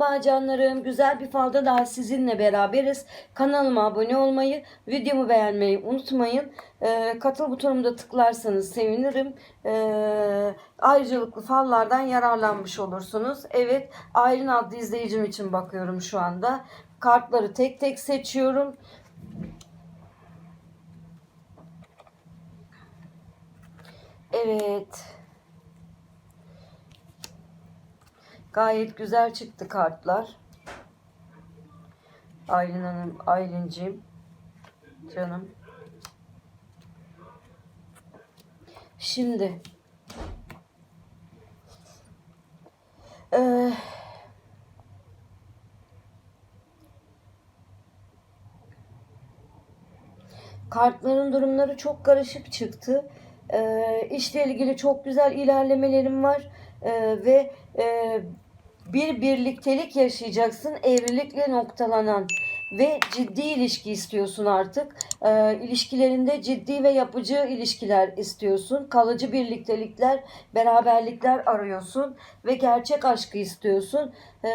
Merhaba canlarım. Güzel bir falda daha sizinle beraberiz. Kanalıma abone olmayı, videomu beğenmeyi unutmayın. Ee, katıl butonuna tıklarsanız sevinirim. Ee, ayrıcalıklı fallardan yararlanmış olursunuz. Evet, Aylin adlı izleyicim için bakıyorum şu anda. Kartları tek tek seçiyorum. Evet. Gayet güzel çıktı kartlar. Aylin Hanım, Aylin'ciğim. Canım. Şimdi. Eee Kartların durumları çok karışık çıktı. Ee, işle ilgili çok güzel ilerlemelerim var Ee, ve e, bir birliktelik yaşayacaksın evlilikle noktalanan ve ciddi ilişki istiyorsun artık. Ee, ilişkilerinde ciddi ve yapıcı ilişkiler istiyorsun. Kalıcı birliktelikler, beraberlikler arıyorsun ve gerçek aşkı istiyorsun. Ee,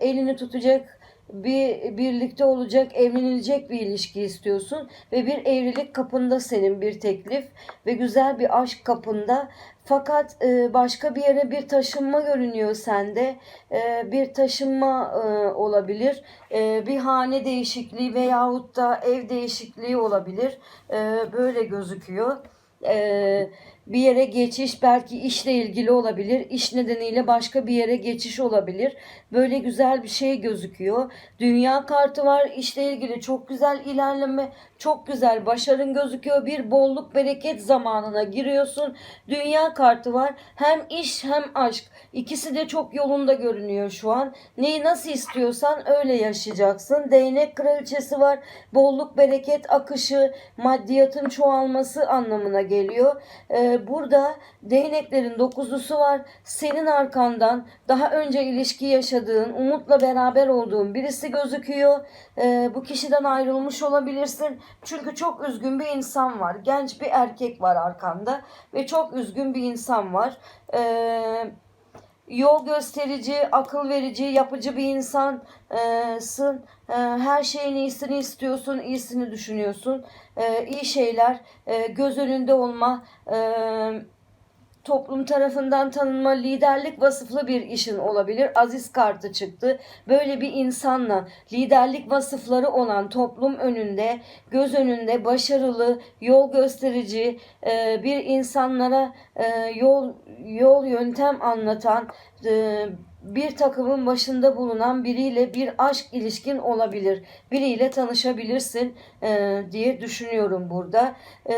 elini tutacak bir birlikte olacak, evlenilecek bir ilişki istiyorsun ve bir evlilik kapında senin bir teklif ve güzel bir aşk kapında. Fakat e, başka bir yere bir taşınma görünüyor sende. E, bir taşınma e, olabilir. E, bir hane değişikliği veyahut da ev değişikliği olabilir. E, böyle gözüküyor. E, bir yere geçiş belki işle ilgili olabilir. İş nedeniyle başka bir yere geçiş olabilir. Böyle güzel bir şey gözüküyor. Dünya kartı var. İşle ilgili çok güzel ilerleme, çok güzel başarın gözüküyor. Bir bolluk bereket zamanına giriyorsun. Dünya kartı var. Hem iş hem aşk. İkisi de çok yolunda görünüyor şu an. Neyi nasıl istiyorsan öyle yaşayacaksın. Değnek kraliçesi var. Bolluk, bereket, akışı, maddiyatın çoğalması anlamına geliyor. Ee, burada değneklerin dokuzlusu var. Senin arkandan daha önce ilişki yaşadığın, umutla beraber olduğun birisi gözüküyor. Ee, bu kişiden ayrılmış olabilirsin. Çünkü çok üzgün bir insan var. Genç bir erkek var arkanda ve çok üzgün bir insan var. Eee yol gösterici, akıl verici, yapıcı bir insansın. Ee, her şeyin iyisini istiyorsun, iyisini düşünüyorsun. Ee, iyi şeyler, e, göz önünde olma, e, toplum tarafından tanınma, liderlik vasıflı bir işin olabilir. Aziz kartı çıktı. Böyle bir insanla liderlik vasıfları olan toplum önünde, göz önünde başarılı, yol gösterici, e, bir insanlara e, yol yol yöntem anlatan e, bir takımın başında bulunan biriyle bir aşk ilişkin olabilir. Biriyle tanışabilirsin e, diye düşünüyorum burada. E,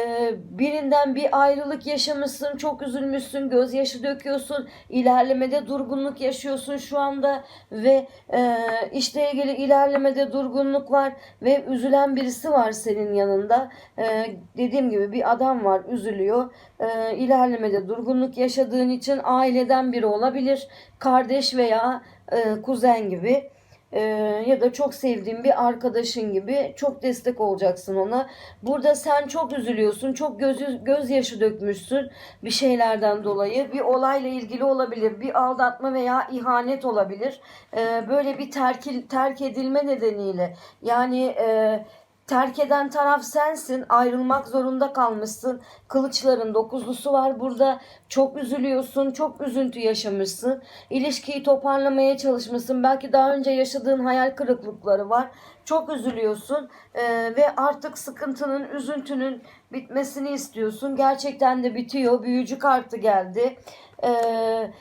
birinden bir ayrılık yaşamışsın, çok üzülmüşsün, gözyaşı döküyorsun, ilerlemede durgunluk yaşıyorsun şu anda ve e, işle ilgili ilerlemede durgunluk var ve üzülen birisi var senin yanında. E, dediğim gibi bir adam var, üzülüyor. E, ilerlemede durgunluk yaşadığın için aileden biri olabilir, kardeş veya e, kuzen gibi e, ya da çok sevdiğin bir arkadaşın gibi çok destek olacaksın ona. Burada sen çok üzülüyorsun, çok göz, gözyaşı dökmüşsün bir şeylerden dolayı. Bir olayla ilgili olabilir, bir aldatma veya ihanet olabilir. E, böyle bir terk, terk edilme nedeniyle yani... E, Terk eden taraf sensin. Ayrılmak zorunda kalmışsın. Kılıçların dokuzlusu var burada. Çok üzülüyorsun. Çok üzüntü yaşamışsın. İlişkiyi toparlamaya çalışmışsın. Belki daha önce yaşadığın hayal kırıklıkları var. Çok üzülüyorsun. Ee, ve artık sıkıntının, üzüntünün bitmesini istiyorsun. Gerçekten de bitiyor. Büyücü kartı geldi. Eee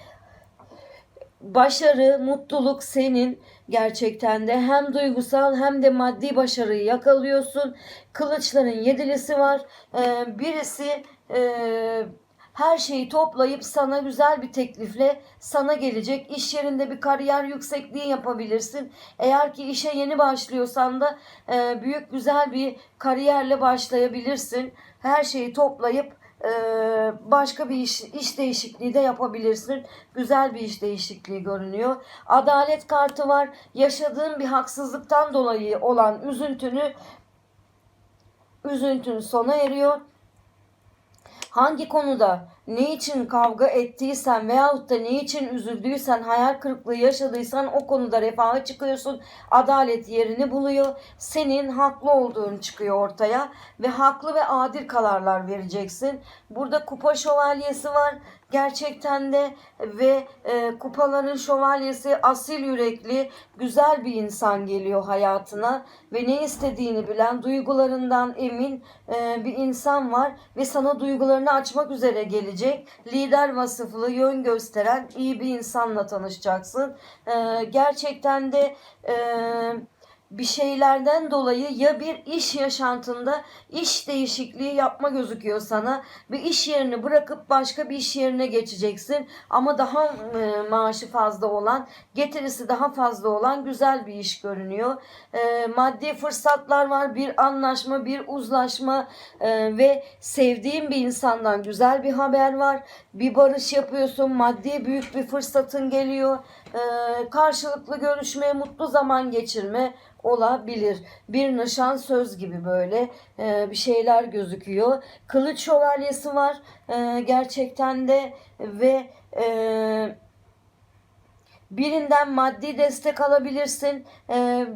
başarı, mutluluk senin gerçekten de hem duygusal hem de maddi başarıyı yakalıyorsun. Kılıçların yedilisi var. Ee, birisi e, her şeyi toplayıp sana güzel bir teklifle sana gelecek. İş yerinde bir kariyer yüksekliği yapabilirsin. Eğer ki işe yeni başlıyorsan da e, büyük güzel bir kariyerle başlayabilirsin. Her şeyi toplayıp ee, başka bir iş, iş değişikliği de yapabilirsin. Güzel bir iş değişikliği görünüyor. Adalet kartı var. Yaşadığın bir haksızlıktan dolayı olan üzüntünü üzüntün sona eriyor. Hangi konuda ne için kavga ettiysen veyahut da ne için üzüldüysen, hayal kırıklığı yaşadıysan o konuda refaha çıkıyorsun. Adalet yerini buluyor. Senin haklı olduğun çıkıyor ortaya ve haklı ve adil kararlar vereceksin. Burada kupa şövalyesi var gerçekten de ve e, kupaların şövalyesi asil yürekli güzel bir insan geliyor hayatına ve ne istediğini bilen duygularından emin e, bir insan var ve sana duygularını açmak üzere gelecek lider vasıflı yön gösteren iyi bir insanla tanışacaksın. E, gerçekten de e, bir şeylerden dolayı ya bir iş yaşantında iş değişikliği yapma gözüküyor sana. Ve iş yerini bırakıp başka bir iş yerine geçeceksin. Ama daha e, maaşı fazla olan getirisi daha fazla olan güzel bir iş görünüyor. E, maddi fırsatlar var. Bir anlaşma bir uzlaşma e, ve sevdiğin bir insandan güzel bir haber var. Bir barış yapıyorsun. Maddi büyük bir fırsatın geliyor e, karşılıklı görüşme mutlu zaman geçirme olabilir. Bir nişan söz gibi böyle e, bir şeyler gözüküyor. Kılıç şövalyesi var e, gerçekten de ve e, birinden maddi destek alabilirsin. E,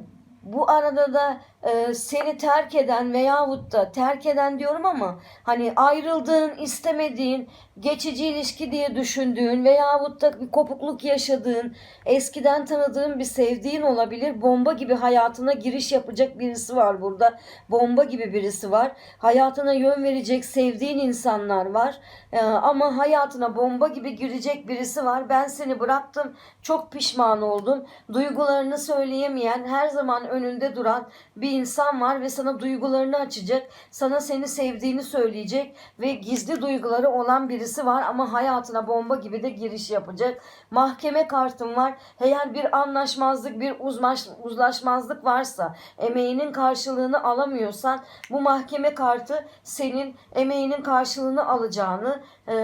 bu arada da e, seni terk eden veyahut da terk eden diyorum ama hani ayrıldığın, istemediğin, geçici ilişki diye düşündüğün veyahut da bir kopukluk yaşadığın, eskiden tanıdığın bir sevdiğin olabilir. Bomba gibi hayatına giriş yapacak birisi var burada. Bomba gibi birisi var. Hayatına yön verecek sevdiğin insanlar var. E, ama hayatına bomba gibi girecek birisi var. Ben seni bıraktım. Çok pişman oldum. Duygularını söyleyemeyen, her zaman önünde duran bir insan var ve sana duygularını açacak. Sana seni sevdiğini söyleyecek ve gizli duyguları olan birisi var ama hayatına bomba gibi de giriş yapacak. Mahkeme kartın var. Eğer bir anlaşmazlık, bir uzmaş, uzlaşmazlık varsa, emeğinin karşılığını alamıyorsan bu mahkeme kartı senin emeğinin karşılığını alacağını e,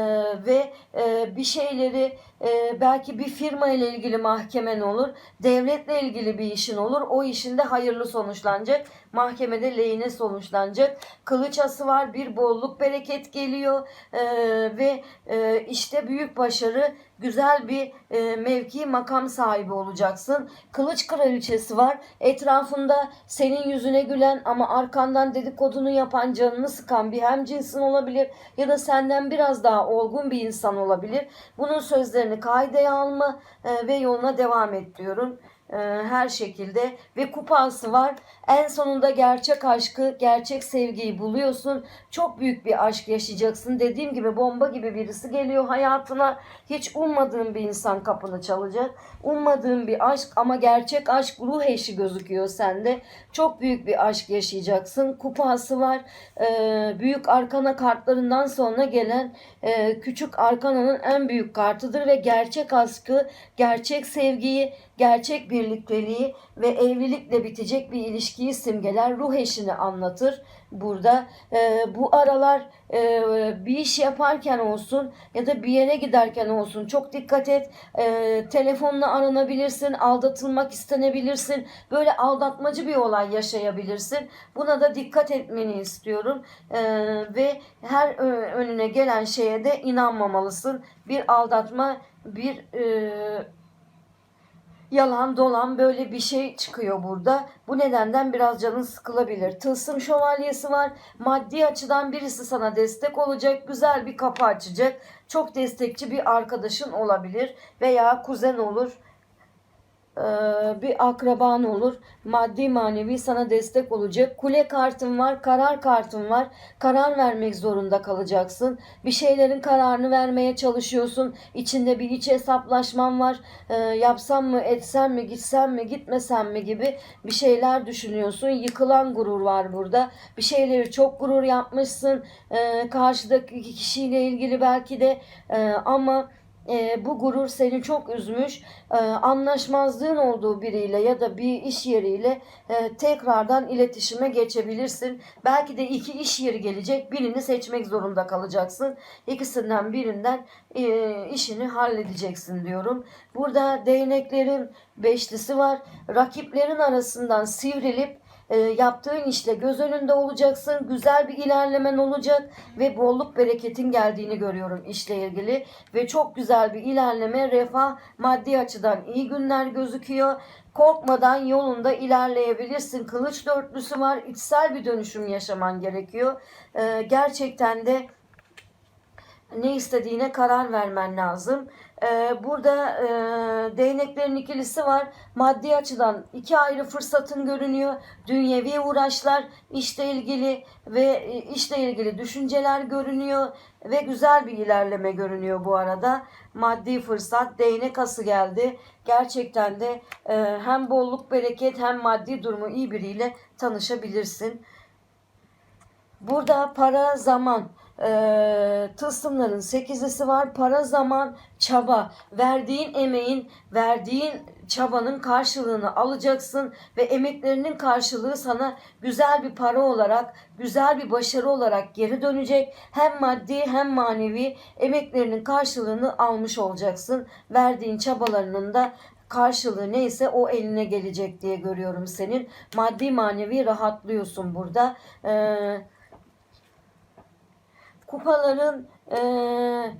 ve e, bir şeyleri e, belki bir firma ile ilgili mahkemen olur, devletle ilgili bir işin olur. O işinde hayırlı sonuçlanacak. Mahkemede lehine sonuçlanacak. Kılıç ası var, bir bolluk bereket geliyor e, ve e, işte büyük başarı, güzel bir e, mevki makam sahibi olacaksın. Kılıç kraliçesi var. Etrafında senin yüzüne gülen ama arkandan dedikodunu yapan, canını sıkan bir hemcinsin olabilir ya da senden biraz daha olgun bir insan olabilir. Bunun sözlerini kaydeye alma e, ve yoluna devam et diyorum her şekilde ve kupası var. En sonunda gerçek aşkı, gerçek sevgiyi buluyorsun. Çok büyük bir aşk yaşayacaksın. Dediğim gibi bomba gibi birisi geliyor hayatına. Hiç ummadığın bir insan kapını çalacak. Ummadığın bir aşk ama gerçek aşk ruh eşi gözüküyor sende. Çok büyük bir aşk yaşayacaksın. Kupası var. Ee, büyük arkana kartlarından sonra gelen e, küçük arkananın en büyük kartıdır ve gerçek aşkı, gerçek sevgiyi, gerçek birlikteliği ve evlilikle bitecek bir ilişkiyi simgeler. Ruh eşini anlatır burada. E, bu aralar e, bir iş yaparken olsun ya da bir yere giderken olsun çok dikkat et. E, telefonla aranabilirsin, aldatılmak istenebilirsin. Böyle aldatmacı bir olay yaşayabilirsin. Buna da dikkat etmeni istiyorum. E, ve her ö- önüne gelen şeye de inanmamalısın. Bir aldatma, bir e, yalan dolan böyle bir şey çıkıyor burada. Bu nedenden biraz canın sıkılabilir. Tılsım şövalyesi var. Maddi açıdan birisi sana destek olacak. Güzel bir kapı açacak. Çok destekçi bir arkadaşın olabilir. Veya kuzen olur bir akraban olur. Maddi manevi sana destek olacak. Kule kartın var, karar kartın var. Karar vermek zorunda kalacaksın. Bir şeylerin kararını vermeye çalışıyorsun. İçinde bir iç hesaplaşman var. Ee, yapsam mı, etsem mi, gitsem mi, gitmesem mi gibi bir şeyler düşünüyorsun. Yıkılan gurur var burada. Bir şeyleri çok gurur yapmışsın. Ee, karşıdaki kişiyle ilgili belki de e, ama e, bu gurur seni çok üzmüş. E, anlaşmazlığın olduğu biriyle ya da bir iş yeriyle e, tekrardan iletişime geçebilirsin. Belki de iki iş yeri gelecek. Birini seçmek zorunda kalacaksın. İkisinden birinden e, işini halledeceksin diyorum. Burada değneklerin beşlisi var. Rakiplerin arasından sivrilip e, yaptığın işte göz önünde olacaksın. Güzel bir ilerlemen olacak ve bolluk bereketin geldiğini görüyorum işle ilgili ve çok güzel bir ilerleme, refah, maddi açıdan iyi günler gözüküyor. Korkmadan yolunda ilerleyebilirsin. Kılıç dörtlüsü var. İçsel bir dönüşüm yaşaman gerekiyor. E, gerçekten de ne istediğine karar vermen lazım. Ee, burada e, değneklerin ikilisi var. Maddi açıdan iki ayrı fırsatın görünüyor. Dünyevi uğraşlar, işle ilgili ve e, işle ilgili düşünceler görünüyor ve güzel bir ilerleme görünüyor bu arada. Maddi fırsat, değnek ası geldi. Gerçekten de e, hem bolluk bereket hem maddi durumu iyi biriyle tanışabilirsin. Burada para, zaman, e, tılsımların sekizlisi var. Para, zaman, çaba. Verdiğin emeğin, verdiğin çabanın karşılığını alacaksın ve emeklerinin karşılığı sana güzel bir para olarak, güzel bir başarı olarak geri dönecek. Hem maddi hem manevi emeklerinin karşılığını almış olacaksın. Verdiğin çabalarının da karşılığı neyse o eline gelecek diye görüyorum senin. Maddi manevi rahatlıyorsun burada. Ee, kupaların eee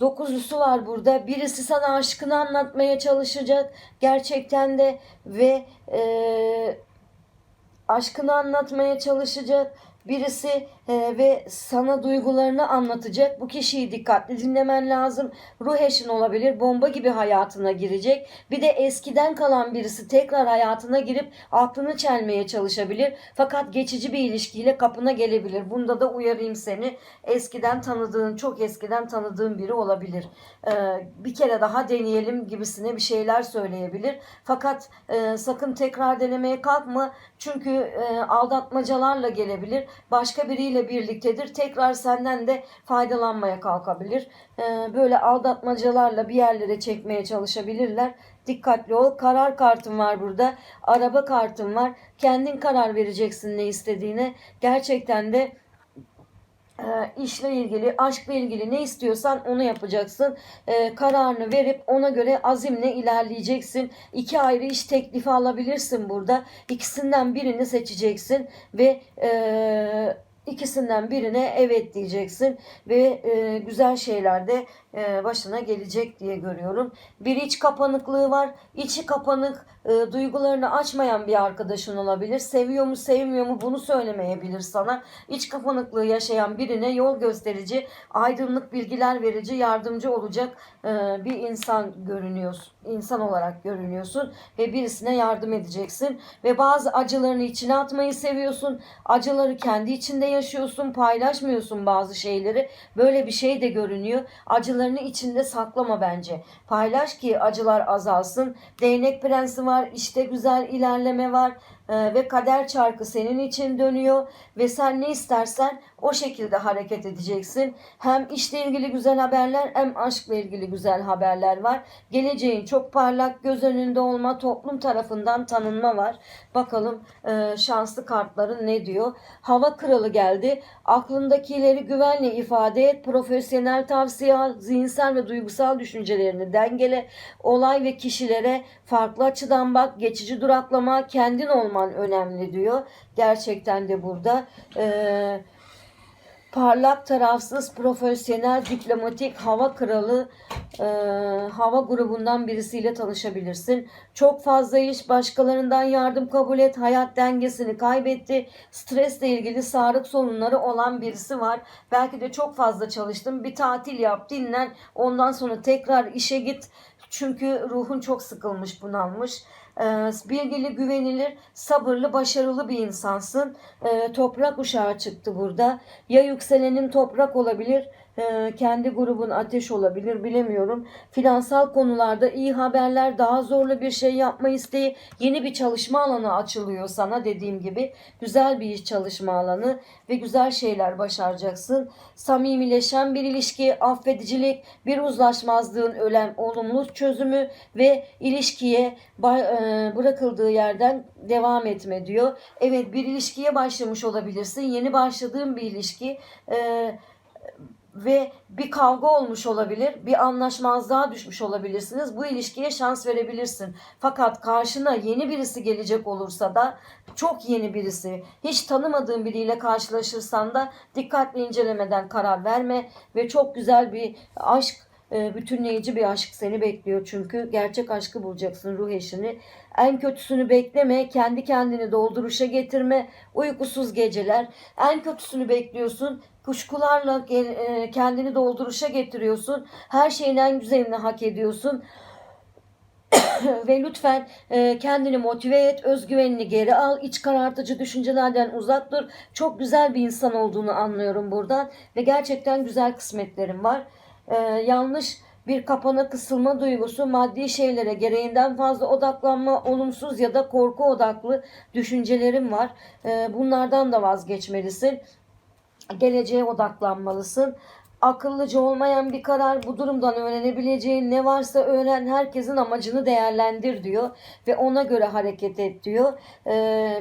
dokuzlusu var burada. Birisi sana aşkını anlatmaya çalışacak gerçekten de ve eee, aşkını anlatmaya çalışacak. Birisi e, ve sana duygularını anlatacak. Bu kişiyi dikkatli dinlemen lazım. Ruh eşin olabilir. Bomba gibi hayatına girecek. Bir de eskiden kalan birisi tekrar hayatına girip aklını çelmeye çalışabilir. Fakat geçici bir ilişkiyle kapına gelebilir. Bunda da uyarayım seni. Eskiden tanıdığın, çok eskiden tanıdığın biri olabilir. E, bir kere daha deneyelim gibisine bir şeyler söyleyebilir. Fakat e, sakın tekrar denemeye kalkma. Çünkü e, aldatmacalarla gelebilir. Başka biriyle birliktedir. Tekrar senden de faydalanmaya kalkabilir. E, böyle aldatmacalarla bir yerlere çekmeye çalışabilirler. Dikkatli ol. Karar kartın var burada. Araba kartın var. Kendin karar vereceksin ne istediğine. Gerçekten de e, işle ilgili, aşkla ilgili ne istiyorsan onu yapacaksın. E, kararını verip ona göre azimle ilerleyeceksin. İki ayrı iş teklifi alabilirsin burada. İkisinden birini seçeceksin ve e, ikisinden birine evet diyeceksin ve e, güzel şeyler de e, başına gelecek diye görüyorum. Bir iç kapanıklığı var. İçi kapanık, e, duygularını açmayan bir arkadaşın olabilir. Seviyor mu, sevmiyor mu bunu söylemeyebilir sana. İç kapanıklığı yaşayan birine yol gösterici, aydınlık bilgiler verici, yardımcı olacak e, bir insan görünüyorsun. İnsan olarak görünüyorsun ve birisine yardım edeceksin ve bazı acılarını içine atmayı seviyorsun. Acıları kendi içinde yaşıyorsun, paylaşmıyorsun bazı şeyleri. Böyle bir şey de görünüyor. Acılarını içinde saklama bence. Paylaş ki acılar azalsın. Değnek prensi var, işte güzel ilerleme var ve kader çarkı senin için dönüyor ve sen ne istersen o şekilde hareket edeceksin. Hem işle ilgili güzel haberler hem aşkla ilgili güzel haberler var. Geleceğin çok parlak, göz önünde olma, toplum tarafından tanınma var. Bakalım e, şanslı kartların ne diyor? Hava kralı geldi. Aklındakileri güvenle ifade et. Profesyonel tavsiye al. Zihinsel ve duygusal düşüncelerini dengele. Olay ve kişilere farklı açıdan bak. Geçici duraklama, kendin olman önemli diyor. Gerçekten de burada. Eee parlak, tarafsız, profesyonel, diplomatik, hava kralı, e, hava grubundan birisiyle tanışabilirsin. Çok fazla iş, başkalarından yardım kabul et, hayat dengesini kaybetti. Stresle ilgili sağlık sorunları olan birisi var. Belki de çok fazla çalıştın, bir tatil yap, dinlen, ondan sonra tekrar işe git. Çünkü ruhun çok sıkılmış, bunalmış. Ee, bilgili, güvenilir, sabırlı, başarılı bir insansın. Ee, toprak uşağı çıktı burada. Ya yükselenin toprak olabilir, e, kendi grubun ateş olabilir bilemiyorum. Finansal konularda iyi haberler, daha zorlu bir şey yapma isteği, yeni bir çalışma alanı açılıyor sana dediğim gibi. Güzel bir çalışma alanı ve güzel şeyler başaracaksın. Samimileşen bir ilişki, affedicilik, bir uzlaşmazlığın ölen olumlu çözümü ve ilişkiye e, bırakıldığı yerden devam etme diyor. Evet bir ilişkiye başlamış olabilirsin. Yeni başladığın bir ilişki. E, ve bir kavga olmuş olabilir, bir anlaşmazlığa düşmüş olabilirsiniz. Bu ilişkiye şans verebilirsin. Fakat karşına yeni birisi gelecek olursa da çok yeni birisi, hiç tanımadığın biriyle karşılaşırsan da dikkatli incelemeden karar verme ve çok güzel bir aşk e, bütünleyici bir aşk seni bekliyor çünkü gerçek aşkı bulacaksın ruh eşini. En kötüsünü bekleme, kendi kendini dolduruşa getirme, uykusuz geceler. En kötüsünü bekliyorsun, kuşkularla e, kendini dolduruşa getiriyorsun. Her şeyin en güzelini hak ediyorsun. Ve lütfen e, kendini motive et, özgüvenini geri al, iç karartıcı düşüncelerden uzak dur. Çok güzel bir insan olduğunu anlıyorum buradan ve gerçekten güzel kısmetlerim var. E, yanlış bir kapana kısılma duygusu, maddi şeylere gereğinden fazla odaklanma, olumsuz ya da korku odaklı düşüncelerim var. Bunlardan da vazgeçmelisin. Geleceğe odaklanmalısın. Akıllıca olmayan bir karar bu durumdan öğrenebileceğin ne varsa öğren herkesin amacını değerlendir diyor ve ona göre hareket et diyor. Ee,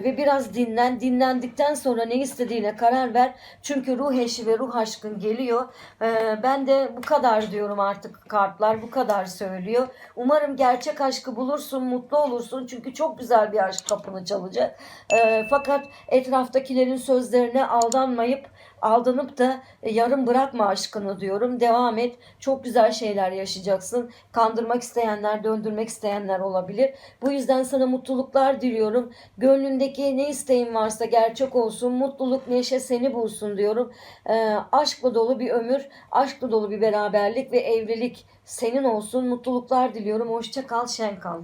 ve biraz dinlen dinlendikten sonra ne istediğine karar ver. Çünkü ruh eşi ve ruh aşkın geliyor. Ee, ben de bu kadar diyorum artık kartlar bu kadar söylüyor. Umarım gerçek aşkı bulursun mutlu olursun. Çünkü çok güzel bir aşk kapını çalacak. Ee, fakat etraftakilerin sözlerine aldanmayıp aldanıp da e, yarım bırakma aşkını diyorum. Devam et. Çok güzel şeyler yaşayacaksın. Kandırmak isteyenler, döndürmek isteyenler olabilir. Bu yüzden sana mutluluklar diliyorum. Gönlündeki ne isteğin varsa gerçek olsun. Mutluluk, neşe seni bulsun diyorum. Ee, aşkla dolu bir ömür, aşkla dolu bir beraberlik ve evlilik senin olsun. Mutluluklar diliyorum. Hoşça kal, şen kal.